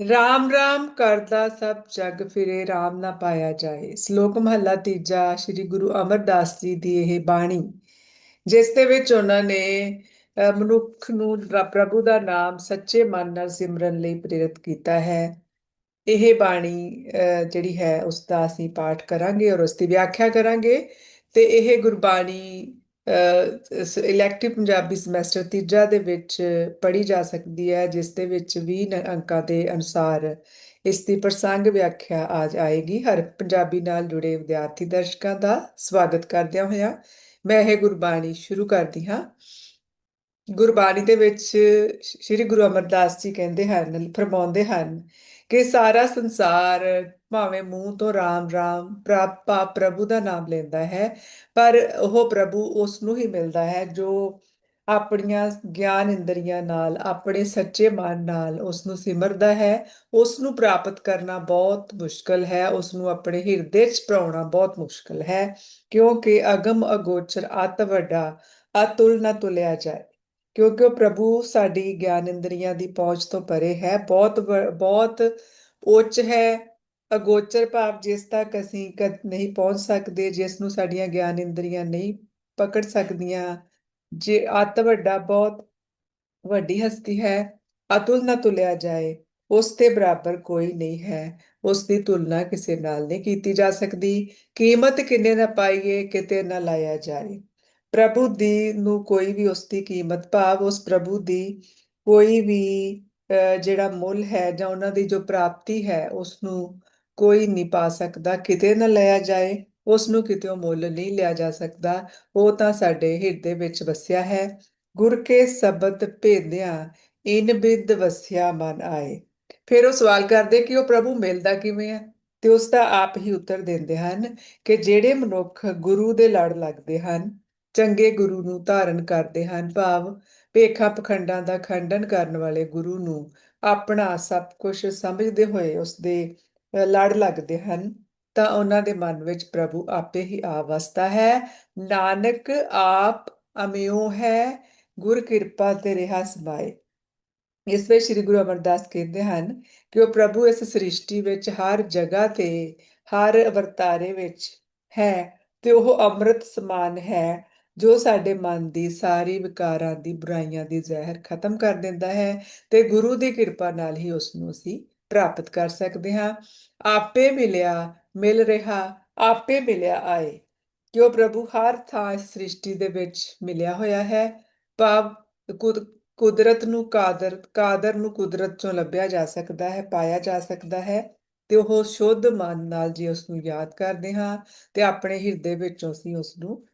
ਰਾਮ ਰਾਮ ਕਰਦਾ ਸਭ ਜਗ ਫਿਰੇ ਰਾਮ ਨਾ ਪਾਇਆ ਜਾਏ। ਸ਼ਲੋਕ ਮਹੱਲਾ ਤੀਜਾ ਸ੍ਰੀ ਗੁਰੂ ਅਮਰਦਾਸ ਜੀ ਦੀ ਇਹ ਬਾਣੀ ਜਿਸ ਦੇ ਵਿੱਚ ਉਹਨਾਂ ਨੇ ਮਨੁੱਖ ਨੂੰ ਰ- ਪ੍ਰਭੂ ਦਾ ਨਾਮ ਸੱਚੇ ਮਨ ਨਾਲ ਸਿਮਰਨ ਲਈ ਪ੍ਰੇਰਿਤ ਕੀਤਾ ਹੈ। ਇਹ ਬਾਣੀ ਅਹ, ਜਿਹੜੀ ਹੈ ਉਸ ਦਾ ਅਸੀਂ ਪਾਠ ਕਰਾਂਗੇ ਔਰ ਉਸ ਦੀ ਵਿਆਖਿਆ ਕਰਾਂਗੇ। ਤੇ ਇਹ ਗੁਰਬਾਣੀ ਇਲੈਕਟਿਵ ਪੰਜਾਬੀ ਸਮੈਸਟਰ ਤੀਜਾ ਦੇ ਵਿੱਚ ਪੜ੍ਹੀ ਜਾ ਸਕਦੀ ਹੈ, ਜਿਸ ਦੇ ਵਿੱਚ 20 ਅੰਕਾਂ ਦੇ ਅਨੁਸਾਰ ਇਸ ਦੀ ਪ੍ਰਸੰਗ ਵਿਆਖਿਆ ਆਜ ਆਏਗੀ। ਹਰ ਪੰਜਾਬੀ ਨਾਲ ਜੁੜੇ ਵਿਦਿਆਰਥੀ ਦਰਸ਼ਕਾਂ ਦਾ ਸਵਾਗਤ ਕਰਦਿਆਂ ਹੋਇਆ ਮੈਂ ਇਹ ਗੁਰਬਾਣੀ ਸ਼ੁਰੂ ਕਰਦੀ ਹਾਂ। ਗੁਰਬਾਣੀ ਦੇ ਵਿੱਚ ਸ੍ਰੀ ਗੁਰੂ ਅਮਰਦਾਸ ਜੀ ਕਹਿੰਦੇ ਹਨ, ਫਰਮਾਉਂਦੇ ਹਨ ਕਿ ਸਾਰਾ ਸੰਸਾਰ ਭਾਵੇਂ ਮੂੰਹ ਤੋਂ ਰਾਮ ਰਾਮ ਪ੍ਰਾਪਾ ਪ੍ਰਭੂ ਦਾ ਨਾਮ ਲੈਂਦਾ ਹੈ, ਪਰ ਉਹ ਪ੍ਰਭੂ ਉਸ ਨੂੰ ਹੀ ਮਿਲਦਾ ਹੈ, ਜੋ ਆਪਣੀਆਂ ਗਿਆਨ ਇੰਦਰੀਆਂ ਨਾਲ, ਆਪਣੇ ਸੱਚੇ ਮਨ ਨਾਲ ਉਸ ਨੂੰ ਸਿਮਰਦਾ ਹੈ। ਉਸ ਨੂੰ ਪ੍ਰਾਪਤ ਕਰਨਾ ਬਹੁਤ ਮੁਸ਼ਕਲ ਹੈ ਉਸ ਨੂੰ ਆਪਣੇ ਹਿਰਦੇ 'ਚ ਪਾਉਣਾ ਬਹੁਤ ਮੁਸ਼ਕਲ ਹੈ, ਕਿਉਂਕਿ ਅਗਮ ਅਗੋਚਰ ਅਤ ਵੱਡਾ, ਅਤੁਲ ਨਾ ਤੁਲਿਆ ਜਾਏ। ਕਿਉਂਕਿ ਉਹ ਪ੍ਰਭੂ ਸਾਡੀ ਗਿਆਨ ਇੰਦਰੀਆਂ ਦੀ ਪਹੁੰਚ ਤੋਂ ਪਰੇ ਹੈ। ਬਹੁਤ ਵ- ਬਹੁਤ ਉੱਚ ਹੈ। ਅਗੋਚਰ ਭਾਵ ਜਿਸ ਤੱਕ ਅਸੀਂ ਕਦ ਨਹੀਂ ਪਹੁੰਚ ਸਕਦੇ, ਜਿਸ ਨੂੰ ਸਾਡੀਆਂ ਗਿਆਨ ਇੰਦਰੀਆਂ ਨਹੀਂ ਪਕੜ ਸਕਦੀਆਂ, ਜੇ ਅਤ ਵੱਡਾ, ਬਹੁਤ ਵੱਡੀ ਹਸਤੀ ਹੈ, ਅਤੁਲ ਨਾ ਤੁਲਿਆ ਜਾਏ, ਉਸ ਦੇ ਬਰਾਬਰ ਕੋਈ ਨਹੀਂ ਹੈ। ਉਸ ਦੀ ਤੁਲਨਾ ਕਿਸੇ ਨਾਲ ਨਹੀਂ ਕੀਤੀ ਜਾ ਸਕਦੀ। ਕੀਮਤ ਕਿੰਨੇ ਨਾ ਪਾਈਏ, ਕਿਤੇ ਨਾ ਲਾਇਆ ਜਾਏ। ਪ੍ਰਭੂ ਦੀ ਨੂੰ ਕੋਈ ਵੀ ਉਸ ਦੀ ਕੀਮਤ ਭਾਵ ਉਸ ਪ੍ਰਭੂ ਦੀ ਕੋਈ ਵੀ ਅਹ, ਜਿਹੜਾ ਮੁੱਲ ਹੈ ਜਾਂ ਉਹਨਾਂ ਦੀ ਜੋ ਪ੍ਰਾਪਤੀ ਹੈ ਉਸ ਨੂੰ ਕੋਈ ਨਹੀਂ ਪਾ ਸਕਦਾ। ਕਿਤੇ ਨਾ ਲਿਆ ਜਾਏ ਉਸ ਨੂੰ ਕਿਤੇ ਮੁੱਲ ਨਹੀਂ ਲਿਆ ਜਾ ਸਕਦਾ। ਉਹ ਤਾਂ ਸਾਡੇ ਹਿਰਦੇ ਵਿੱਚ ਵਸਿਆ ਹੈ। ਗੁਰ ਕੇ ਸ਼ਬਦ ਭੇਦਿਆਂ ਇਨ ਬਿਦ ਵਸਿਆ ਮਨ ਆਏ। ਫਿਰ ਉਹ ਸਵਾਲ ਕਰਦੇ ਕਿ ਉਹ ਪ੍ਰਭੂ ਮਿਲਦਾ ਕਿਵੇਂ ਹੈ ਤੇ ਉਸ ਦਾ ਆਪ ਹੀ ਉੱਤਰ ਦਿੰਦੇ ਹਨ ਕਿ ਜਿਹੜੇ ਮਨੁੱਖ ਗੁਰੂ ਦੇ ਲੜ ਲੱਗਦੇ ਹਨ ਚੰਗੇ ਗੁਰੂ ਨੂੰ ਧਾਰਨ ਕਰਦੇ ਹਨ। ਭਾਵ ਭੇਖਾ ਪਖੰਡਾਂ ਦਾ ਖੰਡਨ ਕਰਨ ਵਾਲੇ ਗੁਰੂ ਨੂੰ ਆਪਣਾ ਸਭ ਕੁਝ ਸਮਝਦੇ ਹੋਏ ਉਸ ਦੇ ਲੜ ਲੱਗਦੇ ਹਨ, ਤਾਂ ਉਹਨਾਂ ਦੇ ਮਨ ਵਿੱਚ ਪ੍ਰਭੂ ਆਪੇ ਹੀ ਆ ਵਸਦਾ ਹੈ। ਨਾਨਕ ਆਪ ਅਮਿਓ ਹੈ, ਗੁਰ ਕਿਰਪਾ ਤੇ ਰਿਹਾ ਸਮਾਏ ਇਸ ਵਿੱਚ ਸ੍ਰੀ ਗੁਰੂ ਅਮਰਦਾਸ ਕਹਿੰਦੇ ਹਨ ਕਿ ਉਹ ਪ੍ਰਭੂ ਇਸ ਸ੍ਰਿਸ਼ਟੀ ਵਿੱਚ ਹਰ ਜਗ੍ਹਾ ਤੇ, ਹਰ ਵਰਤਾਰੇ ਵਿੱਚ ਹੈ ਤੇ ਉਹ ਅੰਮ੍ਰਿਤ ਸਮਾਨ ਹੈ। ਜੋ ਸਾਡੇ ਮਨ ਦੀ, ਸਾਰੀ ਵਿਕਾਰਾਂ ਦੀ, ਬੁਰਾਈਆਂ ਦੀ ਜ਼ਹਿਰ ਖਤਮ ਕਰ ਦਿੰਦਾ ਹੈ ਤੇ ਗੁਰੂ ਦੀ ਕਿਰਪਾ ਨਾਲ ਹੀ ਉਸ ਨੂੰ ਅਸੀਂ ਪ੍ਰਾਪਤ ਕਰ ਸਕਦੇ ਹਾਂ। ਆਪੇ ਮਿਲਿਆ, ਮਿਲ ਰਿਹਾ, ਆਪੇ ਮਿਲਿਆ ਆਏ। ਕਿ ਪ੍ਰਭੂ? ਹਰ ਥਾਂ ਇਸ ਸ੍ਰਿਸ਼ਟੀ ਦੇ ਵਿੱਚ ਮਿਲਿਆ ਹੋਇਆ ਹੈ। ਭਾਵ ਕੁਦ- ਕੁਦਰਤ ਨੂੰ ਕਾਦਰ ਕਾਦਰ ਨੂੰ ਕੁਦਰਤ ਚੋਂ ਲੱਭਿਆ ਜਾ ਸਕਦਾ ਹੈ, ਪਾਇਆ ਜਾ ਸਕਦਾ ਹੈ ਤੇ ਉਹ ਸ਼ੁੱਧ ਮਨ ਨਾਲ ਜੇ ਉਸ ਨੂੰ ਯਾਦ ਕਰਦੇ ਹਾਂ ਤੇ ਆਪਣੇ ਹਿਰਦੇ ਵਿੱਚੋਂ ਅਸੀਂ ਉਸ ਨੂੰ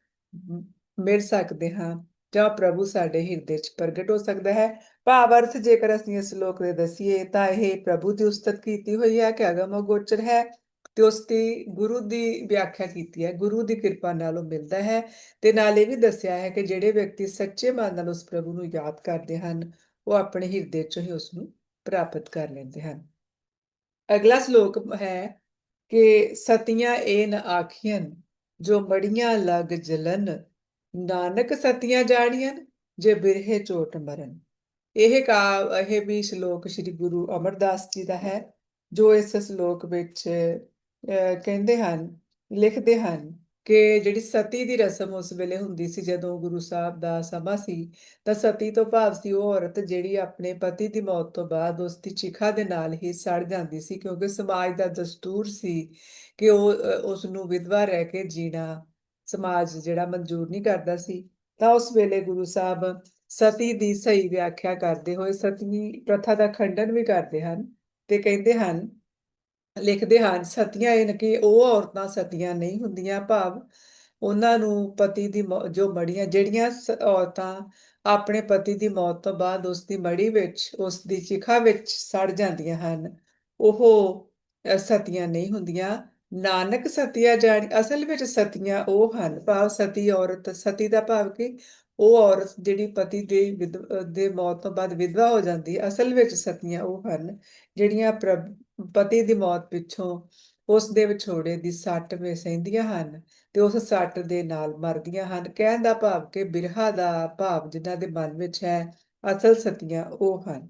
ਮਿਲ ਸਕਦੇ ਹਾਂ ਜਾਂ ਪ੍ਰਭੂ ਸਾਡੇ ਹਿਰਦੇ 'ਚ ਪ੍ਰਗਟ ਹੋ ਸਕਦਾ ਹੈ। ਭਾਵ ਅਰਥ, ਜੇਕਰ ਅਸੀਂ ਇਸ ਸ਼ਲੋਕ ਦੇ ਦਸੀਏ, ਤਾਂ ਇਹ ਪ੍ਰਭੂ ਦੀ ਉਸਤਤ ਕੀਤੀ ਹੋਈ ਹੈ ਕਿ ਅਗਮ ਅਗੋਚਰ ਹੈ ਤੇ ਉਸ ਦੀ ਗੁਰੂ ਦੀ ਵਿਆਖਿਆ ਕੀਤੀ ਹੈ। ਗੁਰੂ ਦੀ ਕਿਰਪਾ ਨਾਲ ਉਹ ਮਿਲਦਾ ਹੈ ਤੇ ਨਾਲ ਇਹ ਵੀ ਦੱਸਿਆ ਹੈ ਕਿ ਜਿਹੜੇ ਵਿਅਕਤੀ ਸੱਚੇ ਮਨ ਨਾਲ ਉਸ ਪ੍ਰਭੂ ਨੂੰ ਯਾਦ ਕਰਦੇ ਹਨ, ਉਹ ਆਪਣੇ ਹਿਰਦੇ 'ਚੋਂ ਹੀ ਉਸ ਨੂੰ ਪ੍ਰਾਪਤ ਕਰ ਲੈਂਦੇ ਹਨ। ਅਗਲਾ ਸ਼ਲੋਕ ਹੈ ਕਿ ਸਤੀਆਂ ਇਹ ਨ ਆਖੀਆਂ ਜੋ ਮੜੀਆਂ ਲਗ ਜਲਨ ਨਾਨਕ ਸਤੀਆਂ ਜਾਣੀਆਂ ਜੇ ਬਿਰਹੇ ਚੋਟ ਮਰਨ। ਇਹ ਕਾ ਇਹ ਵੀ ਸ਼ਲੋਕ ਸ੍ਰੀ ਗੁਰੂ ਅਮਰਦਾਸ ਜੀ ਦਾ ਹੈ ਜੋ ਇਸ ਸ਼ਲੋਕ ਵਿੱਚ ਕਹਿੰਦੇ ਹਨ ਲਿਖਦੇ ਹਨ ਕਿ ਜਿਹੜੀ ਸਤੀ ਦੀ ਰਸਮ ਉਸ ਵੇਲੇ ਹੁੰਦੀ ਸੀ ਜਦੋਂ ਗੁਰੂ ਸਾਹਿਬ ਦਾ ਸਮਾਂ ਸੀ ਤਾਂ ਸਤੀ ਤੋਂ ਭਾਵ ਸੀ ਉਹ ਔਰਤ ਜਿਹੜੀ ਆਪਣੇ ਪਤੀ ਦੀ ਮੌਤ ਤੋਂ ਬਾਅਦ ਉਸ ਦੀ ਚਿਖਾ ਦੇ ਨਾਲ ਹੀ ਸੜ ਜਾਂਦੀ ਸੀ ਕਿਉਂਕਿ ਸਮਾਜ ਦਾ ਦਸਤੂਰ ਸੀ ਕਿ ਉਹ ਅ, ਉਸ ਨੂੰ ਵਿਧਵਾ ਰਹਿ ਕੇ ਜੀਣਾ ਸਮਾਜ ਜਿਹੜਾ ਮਨਜ਼ੂਰ ਨਹੀਂ ਕਰਦਾ ਸੀ, ਤਾਂ ਉਸ ਵੇਲੇ ਗੁਰੂ ਸਾਹਿਬ ਸਤੀ ਦੀ ਸਹੀ ਵਿਆਖਿਆ ਕਰਦੇ ਹੋਏ ਸਤੀ ਪ੍ਰਥਾ ਦਾ ਖੰਡਨ ਵੀ ਕਰਦੇ ਹਨ ਤੇ ਕਹਿੰਦੇ ਹਨ, ਲਿਖਦੇ ਹਨ, ਸਤੀਆਂ ਇਹ ਕਿ ਉਹ ਔਰਤਾਂ ਸਤੀਆਂ ਨਹੀਂ ਹੁੰਦੀਆਂ, ਭਾਵ ਉਹਨਾਂ ਨੂੰ ਪਤੀ ਦੀ ਮੌ- ਜੋ ਮੜੀਆਂ, ਜਿਹੜੀਆਂ ਔਰਤਾਂ ਆਪਣੇ ਪਤੀ ਦੀ ਮੌਤ ਤੋਂ ਬਾਅਦ ਉਸ ਦੀ ਮੜੀ ਵਿੱਚ, ਉਸ ਦੀ ਚਿਖਾ ਵਿੱਚ ਸੜ ਜਾਂਦੀਆਂ ਹਨ, ਉਹ ਸਤੀਆਂ ਨਹੀਂ ਹੁੰਦੀਆਂ। ਨਾਨਕ ਸਤੀਆ ਜਾਣ, ਅਸਲ ਵਿੱਚ ਸਤੀਆਂ ਉਹ ਹਨ, ਭਾਵ ਸਤੀ ਔਰਤ, ਸਤੀ ਦਾ ਭਾਵ ਕਿ? ਉਹ ਔਰਤ ਜਿਹੜੀ ਪਤੀ ਦੇ ਵਿਧ- ਦੇ ਮੌਤ ਤੋਂ ਬਾਅਦ ਵਿਧਵਾ ਹੋ ਜਾਂਦੀ ਹੈ ਅਸਲ ਵਿੱਚ ਸਤੀਆਂ ਉਹ ਹਨ, ਜਿਹੜੀਆਂ ਪ੍ਰਭ, ਪਤੀ ਦੀ ਮੌਤ ਪਿੱਛੋਂ ਉਸ ਦੇ ਵਿਛੋੜੇ ਦੀ ਸੱਟ ਵਿੱਚ ਸਹਿੰਦੀਆਂ ਹਨ ਤੇ ਉਸ ਸੱਟ ਦੇ ਨਾਲ ਮਰਦੀਆਂ ਹਨ। ਕਹਿਣ ਦਾ ਭਾਵ ਕਿ ਬਿਰਹਾ ਦਾ ਭਾਵ ਜਿਨ੍ਹਾਂ ਦੇ ਮਨ ਵਿੱਚ ਹੈ, ਅਸਲ ਸਤੀਆਂ ਉਹ ਹਨ।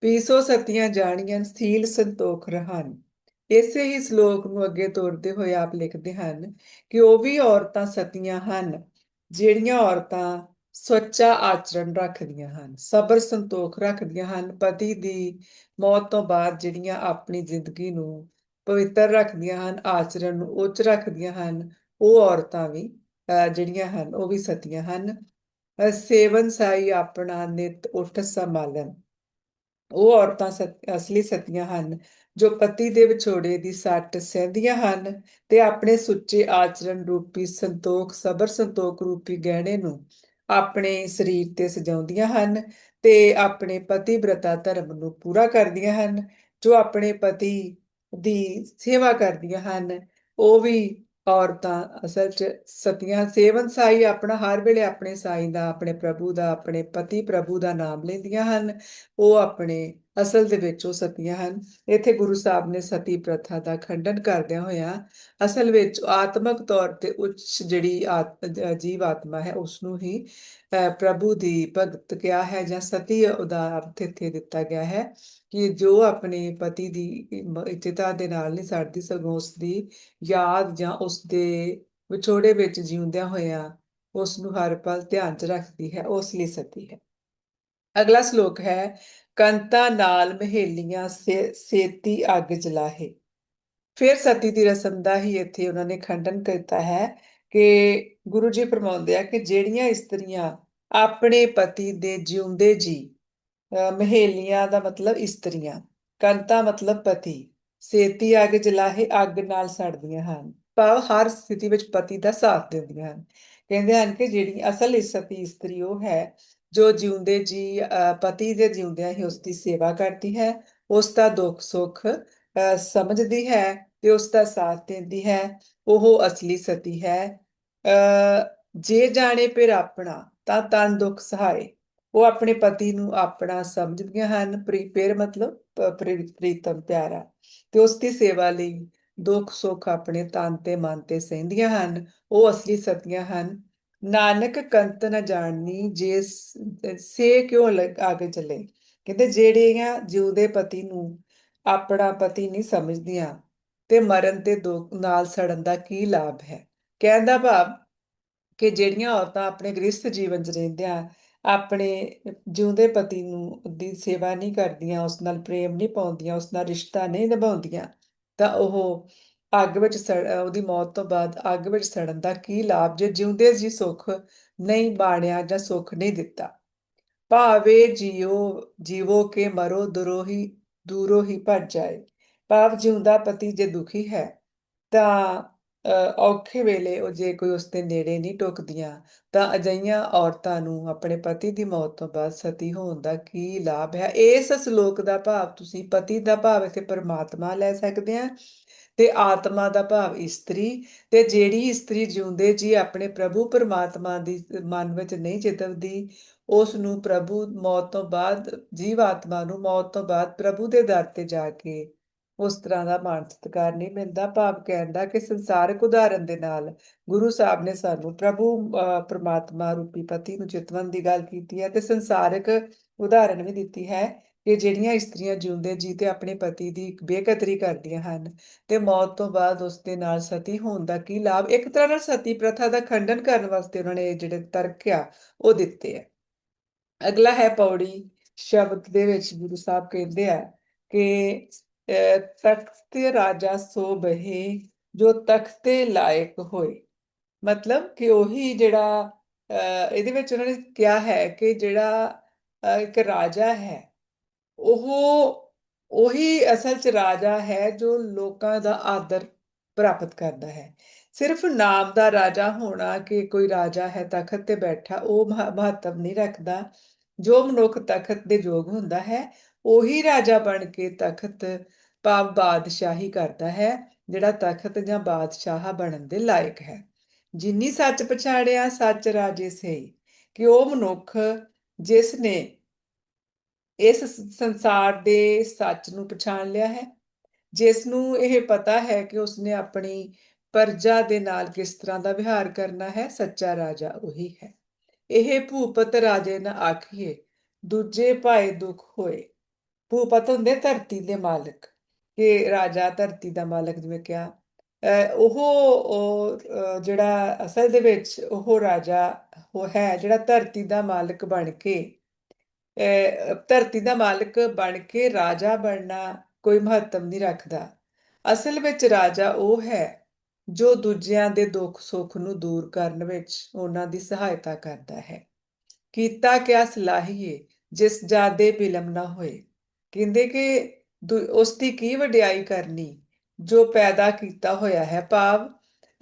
ਪੀਸੋ ਸਤੀਆਂ ਜਾਣੀਆਂ, ਸਥੀਲ ਸੰਤੋਖ ਰਹਾਨ ਇਸੇ ਹੀ ਸ਼ਲੋਕ ਨੂੰ ਅੱਗੇ ਤੋਰਦੇ ਹੋਏ ਆਪ ਲਿਖਦੇ ਹਨ ਕਿ ਉਹ ਵੀ ਔਰਤਾਂ ਸਤੀਆਂ ਹਨ, ਜਿਹੜੀਆਂ ਔਰਤਾਂ ਸੱਚਾ ਆਚਰਣ ਰੱਖਦੀਆਂ ਹਨ, ਸਬਰ ਸੰਤੋਖ ਰੱਖਦੀਆਂ ਹਨ, ਪਤੀ ਦੀ ਮੌਤ ਤੋਂ ਬਾਅਦ ਜਿਹੜੀਆਂ ਆਪਣੀ ਜ਼ਿੰਦਗੀ ਨੂੰ ਪਵਿੱਤਰ ਰੱਖਦੀਆਂ ਹਨ, ਆਚਰਣ ਨੂੰ ਉੱਚ ਰੱਖਦੀਆਂ ਹਨ, ਉਹ ਔਰਤਾਂ ਵੀ ਜਿਹੜੀਆਂ ਹਨ, ਉਹ ਵੀ ਸਤੀਆਂ ਹਨ। ਸੇਵਨ ਸਾਈ ਆਪਣਾ ਨਿਤ ਉਠ ਸੰਭਾਲਨ ਉਹ ਔਰਤਾਂ ਅਸਲੀ ਸਤੀਆਂ ਹਨ, ਜੋ ਪਤੀ ਦੇ ਵਿਛੋੜੇ ਦੀ ਸੱਟ ਸਹਿੰਦੀਆਂ ਹਨ ਤੇ ਆਪਣੇ ਸੁੱਚੇ ਆਚਰਣ ਰੂਪੀ ਸੰਤੋਖ, ਸਬਰ ਸੰਤੋਖ ਰੂਪੀ ਗਹਿਣੇ ਨੂੰ ਆਪਣੇ ਸਰੀਰ ਤੇ ਸਜਾਉਂਦੀਆਂ ਹਨ ਤੇ ਆਪਣੇ ਪਤੀ ਬ੍ਰਤਾ ਧਰਮ ਨੂੰ ਪੂਰਾ ਕਰਦੀਆਂ ਹਨ, ਜੋ ਆਪਣੇ ਪਤੀ ਦੀ ਸੇਵਾ ਕਰਦੀਆਂ ਹਨ, ਉਹ ਵੀ ਔਰਤਾਂ, ਅਸਲ 'ਚ ਸਤੀਆਂ, ਸੇਵਨ ਸਾਈ ਆਪਣਾ ਹਰ ਵੇਲੇ ਆਪਣੇ ਸਾਈ ਦਾ, ਆਪਣੇ ਪ੍ਰਭੂ ਦਾ, ਆਪਣੇ ਪਤੀ ਪ੍ਰਭੂ ਦਾ ਨਾਮ ਲੈਂਦੀਆਂ ਹਨ। ਉਹ ਆਪਣੇ ਅਸਲ ਦੇ ਵਿੱਚ ਉਹ ਸਤੀਆਂ ਹਨ। ਇੱਥੇ ਗੁਰੂ ਸਾਹਿਬ ਨੇ ਸਤੀ ਪ੍ਰਥਾ ਦਾ ਖੰਡਨ ਕਰਦਿਆਂ ਹੋਇਆ ਅਸਲ ਵਿੱਚ ਆਤਮਿਕ ਤੌਰ ਤੇ ਉੱਚ ਜਿਹੜੀ ਜੀਵ ਆਤਮਾ ਹੈ ਉਸ ਨੂੰ ਹੀ ਪ੍ਰਭੂ ਦੀ ਭਗਤ ਕਿਹਾ ਹੈ ਜਾਂ ਸਤੀ ਉਹਦਾ ਅਰਥ ਇੱਥੇ ਦਿੱਤਾ ਗਿਆ ਹੈ ਕਿ ਜੋ ਆਪਣੇ ਪਤੀ ਦੀ ਇੱਜ਼ਤਾ ਦੇ ਨਾਲ ਨਹੀਂ ਸੜਦੀ, ਸਗੋਂ ਉਸ ਦੀ ਯਾਦ ਜਾਂ ਉਸ ਦੇ ਵਿਛੋੜੇ ਵਿੱਚ ਜਿਉਂਦਿਆਂ ਹੋਇਆਂ ਉਸ ਨੂੰ ਹਰ ਪਲ ਧਿਆਨ 'ਚ ਰੱਖਦੀ ਹੈ, ਉਸ ਲਈ ਸਤੀ ਹੈ। ਅਗਲਾ ਸ਼ਲੋਕ ਹੈ ਕੰਤਾ ਨਾਲ ਮਹੇਲੀਆਂ ਸੇਤੀ ਅੱਗ ਜਲਾਹੇ। ਫਿਰ ਸਤੀ ਦੀ ਰਸਮ ਦਾ ਹੀ ਇੱਥੇ ਉਹਨਾਂ ਨੇ ਖੰਡਨ ਕੀਤਾ ਹੈ ਕਿ ਗੁਰੂ ਜੀ ਫਰਮਾਉਂਦੇ ਆ ਕਿ ਜਿਹੜੀਆਂ ਇਸਤਰੀਆਂ ਆਪਣੇ ਪਤੀ ਦੇ ਜਿਉਂਦੇ ਜੀ ਮਹੇਲੀਆਂ ਦਾ ਮਤਲਬ ਇਸਤਰੀਆਂ ਕੰਤਾ ਮਤਲਬ ਪਤੀ, ਸੇਤੀ ਅੱਗ ਜਲਾਹੇ ਅੱਗ ਨਾਲ ਸੜਦੀਆਂ ਹਨ। ਭਾਵ ਹਰ ਸਥਿਤੀ ਵਿੱਚ ਪਤੀ ਦਾ ਸਾਥ ਦਿੰਦੀਆਂ ਹਨ। ਕਹਿੰਦੇ ਹਨ ਕਿ ਜਿਹੜੀ ਅਸਲ ਇਸਤੀ ਇਸਤਰੀ ਉਹ ਹੈ ਜੋ ਜਿਉਂਦੇ ਜੀ ਪਤੀ ਦੇ ਜਿਉਂਦਿਆਂ ਹੀ ਉਸ ਦੀ ਸੇਵਾ ਕਰਦੀ ਹੈ, ਉਸ ਦਾ ਦੁੱਖ ਸੁੱਖ ਸਮਝਦੀ ਹੈ ਤੇ ਉਸ ਦਾ ਸਾਥ ਦਿੰਦੀ ਹੈ, ਉਹ ਅਸਲੀ ਸਤੀ ਹੈ। ਜੇ ਜਾਣੇ ਫਿਰ ਆਪਣਾ, ਤਾਂ ਤਨ ਦੁੱਖ ਸਹਾਏ। ਉਹ ਆਪਣੇ ਪਤੀ ਨੂੰ ਆਪਣਾ ਸਮਝਦੀਆਂ ਹਨ ਪ੍ਰੀਪੇਰ ਮਤਲਬ ਪ੍ਰੀਤਮ ਪਿਆਰਾ। ਤੇ ਉਸ ਦੀ ਸੇਵਾ ਲਈ ਦੁੱਖ ਸੁੱਖ ਆਪਣੇ ਤਨ ਤੇ ਮਨ ਤੇ ਸਹਿੰਦੀਆਂ ਹਨ, ਉਹ ਅਸਲੀ ਸਤੀਆਂ ਹਨ। ਨਾਨਕ ਕੰਤ ਨ ਜਾਣਨੀ, ਜੇ ਸੇ ਕਿਉਂ ਆਗੇ ਚੱਲੇ? ਕਹਿੰਦੇ ਜਿਹੜੀਆਂ ਜਿਉਦੇ ਪਤੀ ਨੂੰ ਆਪਣਾ ਪਤੀ ਨਹੀਂ ਸਮਝਦੀਆਂ ਤੇ ਮਰਨ ਤੇ ਨਾਲ ਸੜਨ ਦਾ ਕੀ ਲਾਭ ਹੈ? ਕਹਿੰਦਾ ਭਾਵ ਕਿ ਜਿਹੜੀਆਂ ਔਰਤਾਂ ਆਪਣੇ ਗ੍ਰਸਥ ਜੀਵਨ 'ਚ ਰਹਿੰਦਿਆਂ, ਆਪਣੇ ਜਿਉਂਦੇ ਪਤੀ ਨੂੰ ਦੀ ਸੇਵਾ ਨਹੀਂ ਕਰਦੀਆਂ, ਉਸ ਨਾਲ ਪ੍ਰੇਮ ਨਹੀਂ ਪਾਉਂਦੀਆਂ, ਉਸ ਨਾਲ ਰਿਸ਼ਤਾ ਨਹੀਂ ਨਿਭਾਉਂਦੀਆਂ, ਤਾਂ ਉਹ ਅੱਗ ਵਿੱਚ ਉਹਦੀ ਮੌਤ ਤੋਂ ਬਾਅਦ ਅੱਗ ਵਿੱਚ ਸੜਨ ਦਾ ਕੀ ਲਾਭ ਜੇ ਜਿਉਂਦੇ ਜੀ ਸੁੱਖ ਨਹੀਂ ਬਾਣਿਆ ਜਾਂ ਸੁੱਖ ਨਹੀਂ ਦਿੱਤਾ? ਭਾਵੇ ਜਿਉ, ਜੀਵੋ ਕੇ ਮਰੋ, ਦਰੋਹੀ, ਦੂਰੋ ਹੀ ਭੱਜ ਜਾਏ। ਭਾਵ ਜਿਉਂਦਾ ਪਤੀ ਜੇ ਦੁਖੀ ਹੈ, ਤਾਂ ਔਖੇ ਵੇਲੇ ਉਹ ਜੇ ਕੋਈ ਉਸ ਦੇ ਨੇੜੇ ਨਹੀਂ ਟੁਕਦੀਆਂ, ਤਾਂ ਅਜਈਆਂ ਔਰਤਾਂ ਨੂੰ ਆਪਣੇ ਪਤੀ ਦੀ ਮੌਤ ਤੋਂ ਬਾਅਦ ਸਤੀ ਹੋਣ ਦਾ ਕੀ ਲਾਭ ਹੈ? ਇਸ ਸ਼ਲੋਕ ਦਾ ਭਾਵ ਤੁਸੀਂ ਪਤੀ ਦਾ ਭਾਵ ਇਥੇ ਪਰਮਾਤਮਾ ਲੈ ਸਕਦੇ ਆ ਤੇ ਆਤਮਾ ਦਾ ਭਾਵ ਇਸਤਰੀ ਤੇ ਜਿਹੜੀ ਇਸਤਰੀ ਜਿਉਂਦੇ ਜੀ ਆਪਣੇ ਪ੍ਰਭੂ ਪਰਮਾਤਮਾ ਦੀ ਮਨ ਵਿੱਚ ਨਹੀਂ ਚਿਤਵਦੀ ਉਸ ਨੂੰ ਪ੍ਰਭੂ ਮੌਤ ਤੋਂ ਬਾਅਦ ਜੀਵ ਆਤਮਾ ਨੂੰ ਮੌਤ ਤੋਂ ਬਾਅਦ ਪ੍ਰਭੂ ਦੇ ਦਰ ਤੇ ਜਾ ਕੇ ਉਸ ਤਰ੍ਹਾਂ ਦਾ ਮਾਨ ਸਤਿਕਾਰ ਨਹੀਂ ਮਿਲਦਾ, ਭਾਵ ਕਹਿੰਦਾ ਕਿ ਸੰਸਾਰਕ ਉਦਾਹਰਨ ਦੇ ਨਾਲ ਗੁਰੂ ਸਾਹਿਬ ਨੇ ਸਾਨੂੰ ਪ੍ਰਭੂ ਪਰਮਾਤਮਾ ਰੂਪੀ ਪਤੀ ਨੂੰ ਚਿਤਵਨ ਦੀ ਗੱਲ ਕੀਤੀ ਹੈ ਤੇ ਸੰਸਾਰਿਕ ਉਦਾਹਰਨ ਵੀ ਦਿੱਤੀ ਹੈ ਕਿ ਜਿਹੜੀਆਂ ਇਸਤਰੀਆਂ ਜਿਉਂਦੇ ਜੀ ਤੇ ਆਪਣੇ ਪਤੀ ਦੀ ਬੇਕਦਰੀ ਕਰਦੀਆਂ ਹਨ ਤੇ ਮੌਤ ਤੋਂ ਬਾਅਦ ਉਸ ਦੇ ਨਾਲ ਸਤੀ ਹੋਣ ਦਾ ਕੀ ਲਾਭ? ਇੱਕ ਤਰ੍ਹਾਂ ਨਾਲ ਸਤੀ ਪ੍ਰਥਾ ਦਾ ਖੰਡਨ ਕਰਨ ਵਾਸਤੇ ਉਹਨਾਂ ਨੇ ਜਿਹੜੇ ਤਰਕ ਆ, ਉਹ ਦਿੱਤੇ ਆ। ਅਗਲਾ ਹੈ ਪੌੜੀ ਸ਼ਬਦ ਦੇ ਵਿੱਚ ਗੁਰੂ ਸਾਹਿਬ ਕਹਿੰਦੇ ਆ ਕਿ ਤਖਤ ਰਾਜਾ ਸੋ ਬਹੇ, ਜੋ ਤਖਤੇ ਲਾਇਕ ਹੋਏ। ਮਤਲਬ ਕਿ ਉਹੀ ਜਿਹੜਾ ਇਹਦੇ ਵਿੱਚ ਉਹਨਾਂ ਨੇ ਕਿਹਾ ਹੈ ਕਿ ਜਿਹੜਾ ਇੱਕ ਰਾਜਾ ਹੈ, ਉਹ, ਉਹੀ ਅਸਲ 'ਚ ਰਾਜਾ ਹੈ ਜੋ ਲੋਕਾਂ ਦਾ ਆਦਰ ਪ੍ਰਾਪਤ ਕਰਦਾ ਹੈ। ਸਿਰਫ ਨਾਮ ਦਾ ਰਾਜਾ ਹੋਣਾ ਕਿ ਕੋਈ ਰਾਜਾ ਹੈ ਤਖਤ ਤੇ ਬੈਠਾ, ਉਹ ਮਹੱਤਵ ਨਹੀਂ ਰੱਖਦਾ। ਜੋ ਮਨੁੱਖ ਤਖਤ ਦੇ ਯੋਗ ਹੁੰਦਾ ਹੈ ਉਹੀ ਰਾਜਾ ਬਣ ਕੇ ਤਖਤ ਭਾਵ ਬਾਦਸ਼ਾਹੀ ਕਰਦਾ ਹੈ, ਜਿਹੜਾ ਤਖਤ ਜਾਂ ਬਾਦਸ਼ਾਹ ਬਣਨ ਦੇ ਲਾਇਕ ਹੈ। ਜਿੰਨੀ ਸੱਚ ਪਛਾੜਿਆ ਸੱਚ ਰਾਜੇ ਸਹੀ। ਕਿ ਉਹ ਮਨੁੱਖ ਜਿਸ ਨੇ ਇਸ ਸੰਸਾਰ ਦੇ ਸੱਚ ਨੂੰ ਪਛਾਣ ਲਿਆ ਹੈ, ਜਿਸ ਨੂੰ ਇਹ ਪਤਾ ਹੈ ਕਿ ਉਸਨੇ ਆਪਣੀ ਪਰਜਾ ਦੇ ਨਾਲ ਕਿਸ ਤਰ੍ਹਾਂ ਦਾ ਵਿਹਾਰ ਕਰਨਾ ਹੈ, ਸੱਚਾ ਰਾਜਾ ਉਹੀ ਹੈ। ਇਹ ਭੂਪਤ ਰਾਜੇ ਨਾ ਆਖੀਏ, ਦੂਜੇ ਭਾਏ ਦੁੱਖ ਹੋਏ। ਭੂਪਤ ਹੁੰਦੇ ਧਰਤੀ ਦੇ ਮਾਲਕ, ਕਿ ਰਾਜਾ ਧਰਤੀ ਦਾ ਮਾਲਕ ਜਿਵੇਂ ਕਿਹਾ ਉਹ ਜਿਹੜਾ ਅਸਲ ਦੇ ਵਿੱਚ ਉਹ ਰਾਜਾ ਉਹ ਹੈ, ਜਿਹੜਾ ਧਰਤੀ ਦਾ ਮਾਲਕ ਬਣ ਕੇ ਧਰਤੀ ਦਾ ਮਾਲਕ ਬਣ ਕੇ ਰਾਜਾ ਬਣਨਾ ਕੋਈ ਮਹੱਤਵ ਨਹੀਂ ਰੱਖਦਾ। ਅਸਲ ਵਿੱਚ ਰਾਜਾ ਉਹ ਹੈ ਜੋ ਦੂਜਿਆਂ ਦੇ ਦੁੱਖ ਸੁੱਖ ਨੂੰ ਦੂਰ ਕਰਨ ਵਿੱਚ ਉਹਨਾਂ ਦੀ ਸਹਾਇਤਾ ਕਰਦਾ ਹੈ। ਕੀਤਾ ਕਿਆ ਸਲਾਹੀਏ, ਜਿਸ ਜਾਦੇ ਬਿਲਮ ਨਾ ਹੋਏ। ਕਹਿੰਦੇ ਕਿ ਦੁ- ਉਸ ਦੀ ਕੀ ਵਡਿਆਈ ਕਰਨੀ ਜੋ ਪੈਦਾ ਕੀਤਾ ਹੋਇਆ ਹੈ ਭਾਵ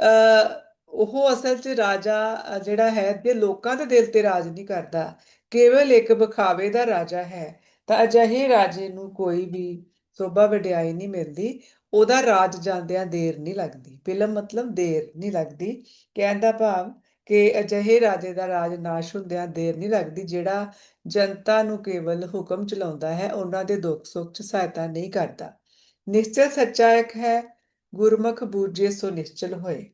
ਅਹ, ਉਹ ਅਸਲ 'ਚ ਰਾਜਾ ਜਿਹੜਾ ਹੈ ਤੇ ਲੋਕਾਂ ਦੇ ਦਿਲ ਤੇ ਰਾਜ ਨਹੀਂ ਕਰਦਾ। ਕੇਵਲ ਇੱਕ ਵਿਖਾਵੇ ਦਾ ਰਾਜਾ ਹੈ। ਤਾਂ ਅਜਿਹੇ ਰਾਜੇ ਨੂੰ ਕੋਈ ਵੀ ਸੋਭਾ ਵਡਿਆਈ ਨਹੀਂ ਮਿਲਦੀ। ਉਹਦਾ ਰਾਜ ਜਾਂਦਿਆਂ ਦੇਰ ਨਹੀਂ ਲੱਗਦੀ। ਫਿਲਮ ਮਤਲਬ ਦੇਰ ਨਹੀਂ ਲੱਗਦੀ। ਕਹਿਣ ਦਾ ਭਾਵ ਕਿ ਅਜਿਹੇ ਰਾਜੇ ਦਾ ਰਾਜ ਨਾਸ਼ ਹੁੰਦਿਆਂ ਦੇਰ ਨਹੀਂ ਲੱਗਦੀ, ਜਿਹੜਾ ਜਨਤਾ ਨੂੰ ਕੇਵਲ ਹੁਕਮ ਚਲਾਉਂਦਾ ਹੈ, ਉਹਨਾਂ ਦੇ ਦੁੱਖ ਸੁੱਖ 'ਚ ਸਹਾਇਤਾ ਨਹੀਂ ਕਰਦਾ। ਨਿਸ਼ਚਲ ਸੱਚਾ ਇੱਕ ਹੈ, ਗੁਰਮੁਖ ਬੂਝੇ ਸੋ ਨਿਸ਼ਚਲ ਹੋਏ।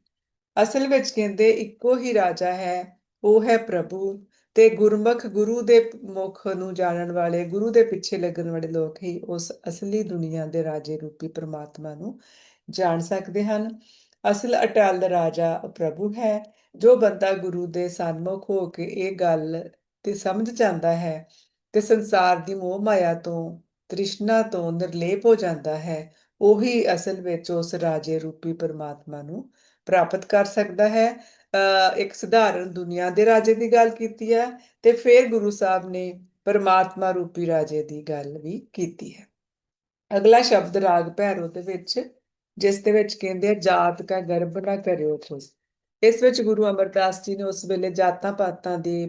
ਅਸਲ ਵਿੱਚ ਕਹਿੰਦੇ ਇੱਕੋ ਹੀ ਰਾਜਾ ਹੈ, ਉਹ ਹੈ ਪ੍ਰਭੂ ਤੇ ਗੁਰਮੁਖ ਗੁਰੂ ਦੇ ਮੁਖ ਨੂੰ ਜਾਣਨ ਵਾਲੇ, ਗੁਰੂ ਦੇ ਪਿੱਛੇ ਲੱਗਣ ਵਾਲੇ ਲੋਕ ਹੀ ਉਸ ਅਸਲੀ ਦੁਨੀਆ ਦੇ ਰਾਜੇ ਰੂਪੀ ਪ੍ਰਮਾਤਮਾ ਨੂੰ ਜਾਣ ਸਕਦੇ ਹਨ। ਅਸਲ ਅਟਲ ਰਾਜਾ ਪ੍ਰਭੂ ਹੈ ਜੋ ਬੰਦਾ ਗੁਰੂ ਦੇ ਸਨਮੁਖ ਹੋ ਕੇ ਇਹ ਗੱਲ ਤੇ ਸਮਝ ਜਾਂਦਾ ਹੈ ਤੇ ਸੰਸਾਰ ਦੀ ਮੋਹ ਮਾਇਆ ਤੋਂ ਤ੍ਰਿਸ਼ਨਾ ਤੋਂ ਨਿਰਲੇਪ ਹੋ ਜਾਂਦਾ ਹੈ ਉਹੀ ਅਸਲ ਵਿੱਚ ਉਸ ਰਾਜੇ ਰੂਪੀ ਪਰਮਾਤਮਾ ਨੂੰ ਪ੍ਰਾਪਤ ਕਰ ਸਕਦਾ ਹੈ। ਅ, ਇੱਕ ਸਧਾਰਨ ਦੁਨੀਆ ਦੇ ਰਾਜੇ ਦੀ ਗੱਲ ਕੀਤੀ ਹੈ ਤੇ ਫਿਰ ਗੁਰੂ ਸਾਹਿਬ ਨੇ ਪਰਮਾਤਮਾ ਰੂਪੀ ਰਾਜੇ ਦੀ ਗੱਲ ਵੀ ਕੀਤੀ ਹੈ। ਅਗਲਾ ਸ਼ਬਦ ਰਾਗ ਭੈਰੋ ਦੇ ਵਿੱਚ ਜਿਸ ਦੇ ਵਿੱਚ ਕਹਿੰਦੇ ਆ ਜਾਤ ਕਾ ਗਰਭ ਨਾ ਕਰਿਓ ਤੁਸ। ਇਸ ਵਿੱਚ ਗੁਰੂ ਅਮਰਦਾਸ ਜੀ ਨੇ ਉਸ ਵੇਲੇ ਜਾਤਾਂ ਪਾਤਾਂ ਦੀ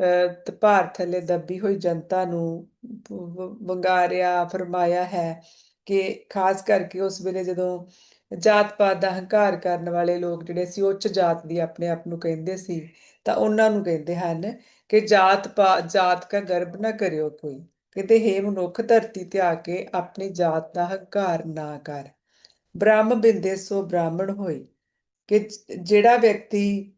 ਅਹ, ਭਾਰ ਥੱਲੇ ਦੱਬੀ ਹੋਈ ਜਨਤਾ ਨੂੰ ਵੰਗਾਰਿਆ ਫਰਮਾਇਆ ਹੈ ਕਿ ਖਾਸ ਕਰਕੇ ਉਸ ਵੇਲੇ ਜਦੋਂ ਜਾਤ ਪਾਤ ਦਾ ਹੰਕਾਰ ਕਰਨ ਵਾਲੇ ਲੋਕ ਜਿਹੜੇ ਸੀ ਉੱਚ ਜਾਤ ਦੀ ਆਪਣੇ ਆਪ ਨੂੰ ਕਹਿੰਦੇ ਸੀ ਤਾਂ ਉਹਨਾਂ ਨੂੰ ਕਹਿੰਦੇ ਹਨ ਕਿ ਜਾਤ ਪਾਤ ਜਾਤ ਕਾ ਗਰਭ ਨਾ ਕਰਿਓ ਕੋਈ। ਕਹਿੰਦੇ ਹੇ ਮਨੁੱਖ ਧਰਤੀ ਤੇ ਆ ਕੇ ਆਪਣੀ ਜਾਤ ਦਾ ਹੰਕਾਰ ਨਾ ਕਰ। ਬ੍ਰਹਮ ਬਿੰਦੇ ਸੋ ਬ੍ਰਾਹਮਣ ਹੋਈ ਕਿ ਜਿਹੜਾ ਵਿਅਕਤੀ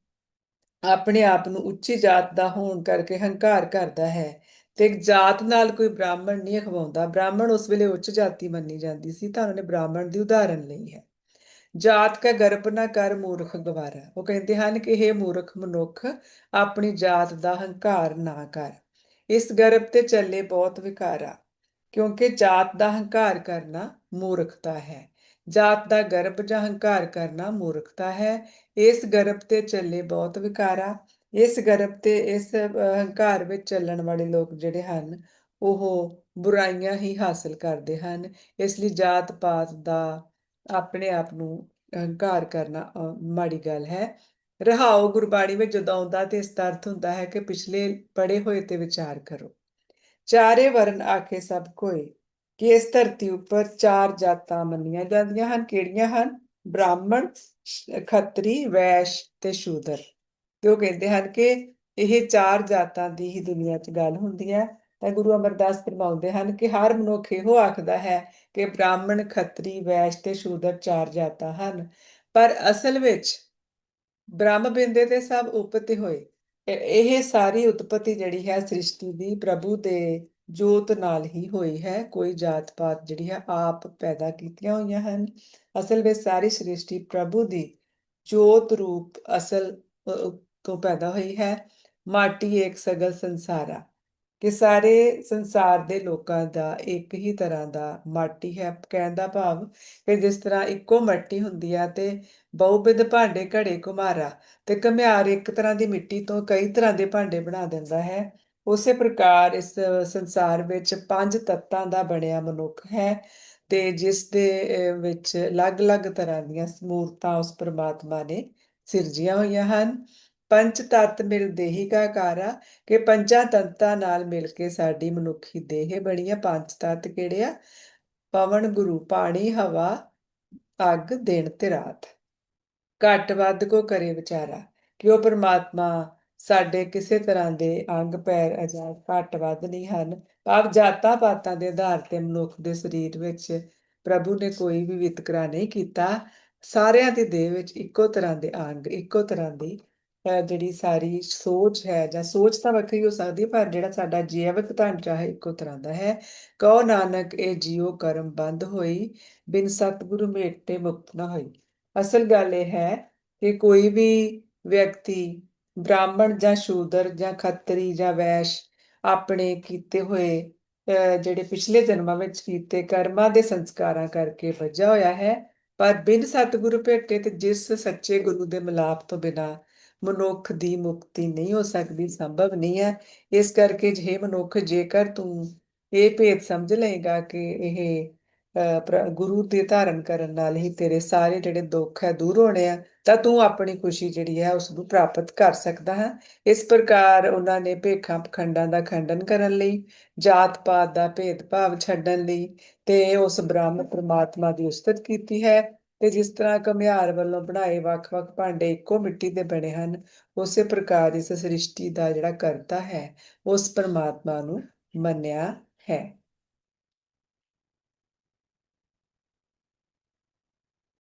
ਆਪਣੇ ਆਪ ਨੂੰ ਉੱਚੀ ਜਾਤ ਦਾ ਹੋਣ ਕਰਕੇ ਹੰਕਾਰ ਕਰਦਾ ਹੈ ਤੇ ਜਾਤ ਨਾਲ ਕੋਈ ਬ੍ਰਾਹਮਣ ਨਹੀਂ ਅਖਵਾਉਂਦਾ, ਬ੍ਰਾਹਮਣ ਉਸ ਵੇਲੇ ਉੱਚ ਜਾਤੀ ਮੰਨੀ ਜਾਂਦੀ ਸੀ ਤਾਂ ਉਹਨੇ ਬ੍ਰਾਹਮਣ ਦੀ ਉਦਾਹਰਣ ਲਈ ਹੈ। ਜਾਤ ਕਾ ਗਰਭ ਨਾ ਕਰ ਮੂਰਖ ਗਵਾਰਾ, ਉਹ ਕਹਿੰਦੇ ਹਨ ਕਿ ਇਹ ਮੂਰਖ ਮਨੁੱਖ, ਆਪਣੀ ਜਾਤ ਦਾ ਹੰਕਾਰ ਨਾ ਕਰ, ਇਸ ਗਰਭ ਤੇ ਚੱਲੇ ਬਹੁਤ ਵਿਕਾਰਾ, ਕਿਉਂਕਿ ਜਾਤ ਦਾ ਹੰਕਾਰ ਕਰਨਾ ਮੂਰਖਤਾ ਹੈ। ਜਾਤ ਦਾ ਗਰਭ ਜਾਂ ਹੰਕਾਰ ਕਰਨਾ ਮੂਰਖਤਾ ਹੈ। ਇਸ ਗਰਭ ਤੇ ਚੱਲੇ ਬਹੁਤ ਵਿਕਾਰਾ। ਇਸ ਗਰਭ ਤੇ ਇਸ ਹੰਕਾਰ ਵਿੱਚ ਚੱਲਣ ਵਾਲੇ ਲੋਕ ਜਿਹੜੇ ਹਨ, ਉਹ ਬੁਰਾਈਆਂ ਹੀ ਹਾਸਲ ਕਰਦੇ ਹਨ। ਇਸ ਲਈ ਜਾਤ ਪਾਤ ਦਾ ਆਪਣੇ ਆਪ ਨੂੰ ਹੰਕਾਰ ਕਰਨਾ ਮਾੜੀ ਗੱਲ ਹੈ। ਰਹਾਓ ਗੁਰਬਾਣੀ ਵਿੱਚ ਜਦੋਂ ਆਉਂਦਾ ਤੇ ਇਸ ਦਾ ਅਰਥ ਹੁੰਦਾ ਹੈ ਕਿ ਪਿਛਲੇ ਪੜੇ ਹੋਏ ਤੇ ਵਿਚਾਰ ਕਰੋ। ਚਾਰੇ ਵਰਨ ਆਖੇ ਸਭ ਕੋਈ ਕਿ ਇਸ ਧਰਤੀ ਉੱਪਰ ਚਾਰ ਜਾਤਾਂ ਮੰਨੀਆਂ ਜਾਂਦੀਆਂ ਹਨ, ਕਿਹੜੀਆਂ ਹਨ? ਬ੍ਰਾਹਮਣ ਸ਼- ਖੱਤਰੀ, ਵੈਸ਼ ਤੇ ਸ਼ੂਦਰ। ਤੇ ਉਹ ਕਹਿੰਦੇ ਹਨ ਕਿ ਇਹ ਚਾਰ ਜਾਤਾਂ ਦੀ ਹੀ ਦੁਨੀਆ 'ਚ ਗੱਲ ਹੁੰਦੀ ਹੈ। ਤਾਂ ਗੁਰੂ ਅਮਰਦਾਸ ਫਰਮਾਉਂਦੇ ਹਨ ਕਿ ਹਰ ਮਨੁੱਖ ਇਹੋ ਆਖਦਾ ਹੈ ਕਿ ਬ੍ਰਾਹਮਣ, ਖੱਤਰੀ, ਵੈਸ਼ ਤੇ ਸ਼ੂਦਰ ਚਾਰ ਜਾਤਾਂ ਹਨ। ਪਰ ਅਸਲ ਵਿੱਚ ਬ੍ਰਹਮ ਬਿੰਦੇ ਤੇ ਸਭ ਉਪਤੇ ਹੋਏ। ਇਹ ਸਾਰੀ ਉਤਪਤੀ ਜਿਹੜੀ ਹੈ ਸ੍ਰਿਸ਼ਟੀ ਦੀ ਪ੍ਰਭੂ ਦੇ ਜੋਤ ਨਾਲ ਹੀ ਹੋਈ ਹੈ, ਕੋਈ ਜਾਤ ਪਾਤ ਜਿਹੜੀ ਹੈ ਆਪ ਪੈਦਾ ਕੀਤੀਆਂ ਹੋਈਆਂ ਹਨ। ਅਸਲ ਵਿੱਚ ਸਾਰੀ ਸ੍ਰਿਸ਼ਟੀ ਪ੍ਰਭੂ ਦੀ ਜੋਤ ਰੂਪ ਅਸਲ ਤੋਂ ਪੈਦਾ ਹੋਈ ਹੈ। ਮਾਟੀ ਇੱਕ ਸਗਲ ਸੰਸਾਰਾ। ਕਿ ਸਾਰੇ ਸੰਸਾਰ ਦੇ ਲੋਕਾਂ ਦਾ ਇੱਕ ਹੀ ਤਰ੍ਹਾਂ ਦਾ ਮਾਟੀ ਹੈ, ਕਹਿਣ ਦਾ ਭਾਵ ਕਿ ਜਿਸ ਤਰ੍ਹਾਂ ਇੱਕੋ ਮਿੱਟੀ ਹੁੰਦੀ ਆ ਤੇ ਬਹੁਵਿਧ ਭਾਂਡੇ ਘੜੇ ਘੁਮਾਰਾ ਤੇ ਘੁਮਿਆਰ ਇੱਕ ਤਰ੍ਹਾਂ ਦੀ ਮਿੱਟੀ ਤੋਂ ਕਈ ਤਰ੍ਹਾਂ ਦੇ ਭਾਂਡੇ ਬਣਾ ਦਿੰਦਾ ਹੈ। ਉਸੇ ਪ੍ਰਕਾਰ ਇਸ ਸੰਸਾਰ ਵਿੱਚ ਪੰਜ ਤੱਤਾਂ ਦਾ ਬਣਿਆ ਮਨੁੱਖ ਹੈ ਤੇ ਜਿਸ ਦੇ ਵਿੱਚ ਅਲੱਗ-ਅਲੱਗ ਤਰ੍ਹਾਂ ਦੀਆਂ ਸਮੂਰਤਾਂ ਉਸ ਪ੍ਰਮਾਤਮਾ ਨੇ ਸਿਰਜੀਆਂ ਹੋਈਆਂ ਹਨ। ਪੰਜ ਤੱਤ ਮਿਲ ਦੇਹੀ ਕਾਰਾ ਕਿ ਪੰਜਾਂ ਤੱਤਾਂ ਨਾਲ ਮਿਲ ਕੇ ਸਾਡੀ ਮਨੁੱਖੀ ਦੇਹ ਬਣੀ ਆ। ਪੰਜ ਤੱਤ ਕਿਹੜੇ ਆ? ਪਵਨ, ਗੁਰੂ, ਪਾਣੀ, ਹਵਾ, ਅੱਗ, ਦਿਨ ਤੇ ਰਾਤ। ਘੱਟ ਵੱਧ ਕੋ ਕਰੇ ਵਿਚਾਰਾ ਕਿ ਉਹ ਪ੍ਰਮਾਤਮਾ ਸਾਡੇ ਕਿਸੇ ਤਰ੍ਹਾਂ ਦੇ ਅੰਗ, ਪੈਰ ਅਜਾ ਘੱਟ ਵੱਧ ਨਹੀਂ ਹਨ। ਭਾਵ ਜਾਤਾਂ ਪਾਤਾਂ ਦੇ ਆਧਾਰ ਤੇ ਮਨੁੱਖ ਦੇ ਸਰੀਰ ਵਿੱਚ ਪ੍ਰਭੂ ਨੇ ਕੋਈ ਵੀ ਵਿਤਕਰਾ ਨਹੀਂ ਕੀਤਾ। ਸਾਰਿਆਂ ਦੀ ਦੇਹ ਵਿੱਚ ਇੱਕੋ ਤਰ੍ਹਾਂ ਦੇ ਅੰਗ, ਇੱਕੋ ਤਰ੍ਹਾਂ ਦੀ ਜਿਹੜੀ ਸਾਰੀ ਸੋਚ ਹੈ ਜਾਂ ਸੋਚ ਤਾਂ ਵੱਖਰੀ ਹੋ ਸਕਦੀ ਹੈ, ਪਰ ਜਿਹੜਾ ਸਾਡਾ ਜੀਵਕ ਢਾਂਚਾ ਹੈ, ਇੱਕੋ ਤਰ੍ਹਾਂ ਦਾ ਹੈ। ਕਹੋ ਨਾਨਕ, ਇਹ ਜੀਉ ਕਰਮ ਬੰਦ ਹੋਈ, ਬਿਨ ਸਤਿਗੁਰੂ ਮੇਟੇ ਮੁਕਤ ਨਾ ਹੋਈ। ਅਸਲ ਗੱਲ ਇਹ ਹੈ ਕਿ ਕੋਈ ਵੀ ਵਿਅਕਤੀ ਬ੍ਰਾਹਮਣ ਜਾਂ ਸ਼ੂਦਰ ਜਾਂ ਖੱਤਰੀ ਜਾਂ ਵੈਸ਼ ਆਪਣੇ ਕੀਤੇ ਹੋਏ ਜਿਹੜੇ ਪਿਛਲੇ ਜਨਮਾਂ ਵਿੱਚ ਕੀਤੇ ਕਰਮਾਂ ਦੇ ਸੰਸਕਾਰਾਂ ਕਰਕੇ ਵੱਜਾ ਹੋਇਆ ਹੈ, ਪਰ ਬਿਨ ਸਤਿਗੁਰੂ ਭੇਟੇ ਤੇ ਜਿਸ ਸੱਚੇ ਗੁਰੂ ਦੇ ਮਿਲਾਪ ਤੋਂ ਬਿਨਾ ਮਨੁੱਖ ਦੀ ਮੁਕਤੀ ਨਹੀਂ ਹੋ ਸਕਦੀ, ਸੰਭਵ ਨਹੀਂ ਹੈ। ਇਸ ਕਰਕੇ ਜੇ ਮਨੁੱਖ ਜੇਕਰ ਤੂੰ ਇਹ ਭੇਦ ਸਮਝ ਲਏਗਾ ਕਿ ਇਹ ਗੁਰੂ ਦੇ ਧਾਰਨ ਕਰਨ ਨਾਲ ਹੀ ਤੇਰੇ ਸਾਰੇ ਜਿਹੜੇ ਦੁੱਖ ਹੈ ਦੂਰ ਹੋਣੇ ਆ, ਤਾਂ ਤੂੰ ਆਪਣੀ ਖੁਸ਼ੀ ਜਿਹੜੀ ਹੈ ਉਸ ਨੂੰ ਪ੍ਰਾਪਤ ਕਰ ਸਕਦਾ ਹੈ। ਇਸ ਪ੍ਰਕਾਰ ਉਹਨਾਂ ਨੇ ਭੇਖਾਂ ਪਖੰਡਾਂ ਦਾ ਖੰਡਨ ਕਰਨ ਲਈ, ਜਾਤ ਪਾਤ ਦਾ ਭੇਦਭਾਵ ਛੱਡਣ ਲਈ ਤੇ ਉਸ ਬ੍ਰਹਮ ਪ੍ਰਮਾਤਮਾ ਦੀ ਉਸਤਤ ਕੀਤੀ ਹੈ ਤੇ ਜਿਸ ਤਰ੍ਹਾਂ ਘੁਮਿਆਰ ਵੱਲੋਂ ਬਣਾਏ ਵੱਖ-ਵੱਖ ਭਾਂਡੇ ਇੱਕੋ ਮਿੱਟੀ ਦੇ ਬਣੇ ਹਨ, ਉਸੇ ਪ੍ਰਕਾਰ ਇਸ ਸ੍ਰਿਸ਼ਟੀ ਦਾ ਜਿਹੜਾ ਕਰਤਾ ਹੈ, ਉਸ ਪਰਮਾਤਮਾ ਨੂੰ ਮੰਨਿਆ ਹੈ।